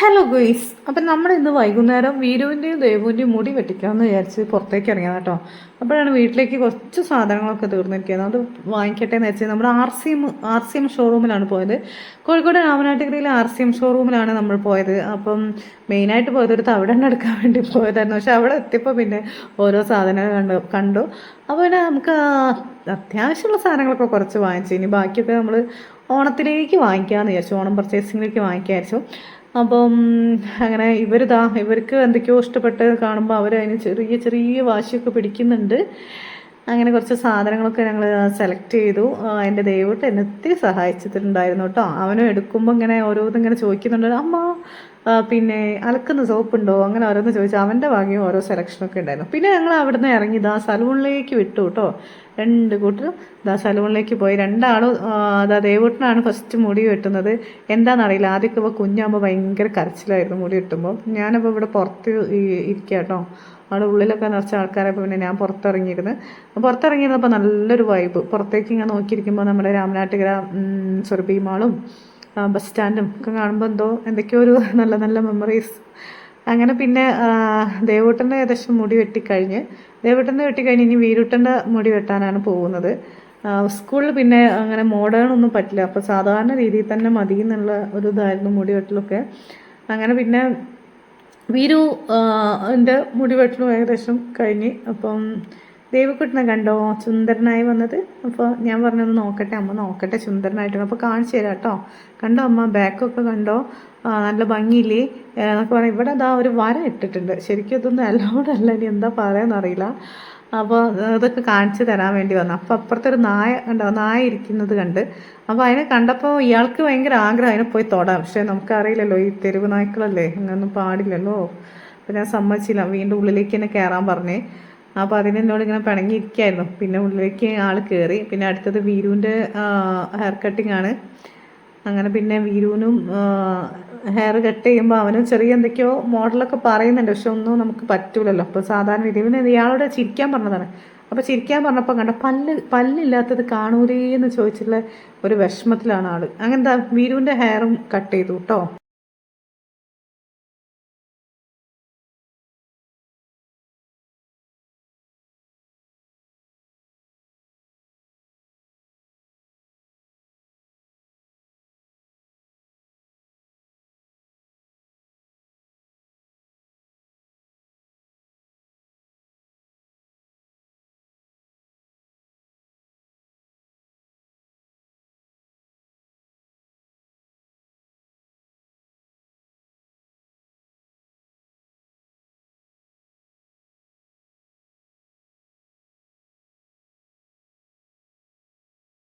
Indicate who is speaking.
Speaker 1: Hello guys അപ്പം നമ്മൾ ഇന്ന് വൈകുന്നേരം വീരുവിന്റെയും ദേവുവിന്റെയും മുടി വെട്ടിക്കാമെന്ന് വിചാരിച്ച് പുറത്തേക്ക് ഇറങ്ങിയത് കേട്ടോ അപ്പോഴാണ് വീട്ടിലേക്ക് കുറച്ച് സാധനങ്ങളൊക്കെ തീർന്നിരിക്കുന്നത്. അത് വാങ്ങിക്കട്ടെ എന്ന് വെച്ചാൽ നമ്മുടെ R C M R C M ഷോറൂമിലാണ് പോയത്. കോഴിക്കോട് രാമനാട്ടുകരയിലെ ആർ സി എം ഷോറൂമിലാണ് നമ്മൾ പോയത്. അപ്പം മെയിനായിട്ട് പോയത് ഒരു തവിടെണ്ണ എടുക്കാൻ വേണ്ടി പോയതായിരുന്നു. പക്ഷെ അവിടെ എത്തിയപ്പോൾ പിന്നെ ഓരോ സാധനങ്ങൾ കണ്ടു കണ്ടു. അപ്പോൾ പിന്നെ നമുക്ക് അത്യാവശ്യമുള്ള സാധനങ്ങളൊക്കെ കുറച്ച് വാങ്ങിച്ചു. ഇനി ബാക്കിയൊക്കെ നമ്മൾ ഓണത്തിലേക്ക് വാങ്ങിക്കാമെന്ന് വിചാരിച്ചു. ഓണം പർച്ചേസിങ്ങിലേക്ക് വാങ്ങിക്കാമായിരിച്ചു അപ്പം അങ്ങനെ ഇവർ ഇവരിതാ ഇവർക്ക് എന്തൊക്കെയോ ഇഷ്ടപ്പെട്ട് കാണുമ്പോൾ അവർ അതിന് ചെറിയ ചെറിയ വാശിയൊക്കെ പിടിക്കുന്നുണ്ട്. അങ്ങനെ കുറച്ച് സാധനങ്ങളൊക്കെ ഞങ്ങൾ സെലക്ട് ചെയ്തു. എന്റെ ദൈവത്തെ എന്നെ ഒത്തിരി സഹായിച്ചിട്ടുണ്ടായിരുന്നു കേട്ടോ. അവനും എടുക്കുമ്പോൾ ഇങ്ങനെ ഓരോന്നും ഇങ്ങനെ ചോദിക്കുന്നുണ്ട് അമ്മ പിന്നെ അലക്കുന്ന സോപ്പുണ്ടോ? അങ്ങനെ ഓരോന്ന് ചോദിച്ചു. അവന്റെ ഭാഗ്യം ഓരോ സെലക്ഷനൊക്കെ ഉണ്ടായിരുന്നു. പിന്നെ ഞങ്ങൾ അവിടുന്ന് ഇറങ്ങി ദാ സലൂണിലേക്ക് വിട്ടു കേട്ടോ. രണ്ട് കൂട്ടർ ദാ സലൂണിലേക്ക് പോയി. രണ്ടാളും അതാ ദേവൂട്ടനാണ് ഫസ്റ്റ് മുടി വെട്ടുന്നത്. എന്താണെന്നറിയില്ല. ആദ്യമൊക്കെ ഇപ്പോൾ കുഞ്ഞാകുമ്പോൾ ഭയങ്കര കരച്ചിലായിരുന്നു മുടി വെട്ടുമ്പോൾ ഞാനപ്പോൾ ഇവിടെ പുറത്ത് ഇരിക്കുക കേട്ടോ. അവിടെ ഉള്ളിലൊക്കെ നിറച്ച ആൾക്കാരെ പിന്നെ ഞാൻ പുറത്തിറങ്ങിയിരുന്നു. പുറത്തിറങ്ങിയിരുന്നപ്പോൾ നല്ലൊരു വൈബ് പുറത്തേക്ക് ഇങ്ങനെ നോക്കിയിരിക്കുമ്പോൾ നമ്മുടെ രാമനാട്ടുകര മാളും ബസ് സ്റ്റാൻഡും ഒക്കെ കാണുമ്പോൾ എന്തോ എന്തൊക്കെയോ ഒരു നല്ല നല്ല മെമ്മറീസ് അങ്ങനെ പിന്നെ ദേവൂട്ടന്റെ ഏകദേശം മുടി വെട്ടിക്കഴിഞ്ഞ് ദേവൂട്ടന്റെ വെട്ടിക്കഴിഞ്ഞ് ഇനി വീരുട്ടന്റെ മുടി വെട്ടാനാണ് പോകുന്നത്. സ്കൂളിൽ പിന്നെ അങ്ങനെ മോഡേൺ ഒന്നും പറ്റില്ല. അപ്പോൾ സാധാരണ രീതിയിൽ തന്നെ മതി എന്നുള്ള ഒരു ഇതായിരുന്നു മുടി വെട്ടലൊക്കെ. അങ്ങനെ പിന്നെ വീരു എന്റെ മുടി വെട്ടലും ഏകദേശം കഴിഞ്ഞ് അപ്പം ദേവിക്കുട്ടിനെ കണ്ടോ? സുന്ദരനായി വന്നത്. അപ്പോൾ ഞാൻ പറഞ്ഞൊന്ന് നോക്കട്ടെ. അമ്മ നോക്കട്ടെ സുന്ദരനായിട്ടാണ്. അപ്പോൾ കാണിച്ചു തരാം കേട്ടോ. കണ്ടോ അമ്മ? ബാക്കൊക്കെ കണ്ടോ? നല്ല ഭംഗിയില്ലേ? എന്നൊക്കെ പറയാം ഇവിടെ അതാ ഒരു വര ഇട്ടിട്ടുണ്ട്. ശരിക്കും ഇതൊന്നും അലോഡ് അല്ല. ഇനി എന്താ പറയാന്നറിയില്ല അപ്പോൾ ഇതൊക്കെ കാണിച്ചു തരാൻ വേണ്ടി വന്നു. അപ്പോൾ അപ്പുറത്തെ ഒരു നായ കണ്ടോ? നായ ഇരിക്കുന്നത് കണ്ട്. അപ്പോൾ അതിനെ കണ്ടപ്പോൾ ഇയാൾക്ക് ഭയങ്കര ആഗ്രഹം. അതിനെ പോയി തൊടാം. പക്ഷേ നമുക്കറിയില്ലല്ലോ ഈ തെരുവ് നായ്ക്കളല്ലേ? അങ്ങനൊന്നും പാടില്ലല്ലോ. അപ്പോൾ ഞാൻ സമ്മതിച്ചില്ല. വീണ്ടും ഉള്ളിലേക്ക് തന്നെ കയറാൻ പറഞ്ഞേ. അപ്പോൾ അതിന് എന്നോട് ഇങ്ങനെ പിണങ്ങിയിരിക്കായിരുന്നു. പിന്നെ ഉള്ളിലേക്ക് ആൾ കയറി പിന്നെ അടുത്തത് വീരുവിന്റെ ഹെയർ കട്ടിംഗ് ആണ്. അങ്ങനെ പിന്നെ വീരുവിനും ഹെയർ കട്ട് ചെയ്യുമ്പോൾ അവനും ചെറിയ എന്തൊക്കെയോ മോഡലൊക്കെ പറയുന്നുണ്ട്. പക്ഷെ ഒന്നും നമുക്ക് പറ്റൂലല്ലോ. അപ്പോൾ സാധാരണ രീതി പിന്നെ ഇയാളോട് ചിരിക്കാൻ പറഞ്ഞതാണ്. അപ്പോൾ ചിരിക്കാൻ പറഞ്ഞപ്പോൾ കണ്ട പല്ല് പല്ലില്ലാത്തത് കാണൂരേ എന്ന് ചോദിച്ചിട്ടുള്ള ഒരു വിഷമത്തിലാണ് ആൾ. അങ്ങനത്തെ വീരുവിന്റെ ഹെയറും കട്ട് ചെയ്തു കേട്ടോ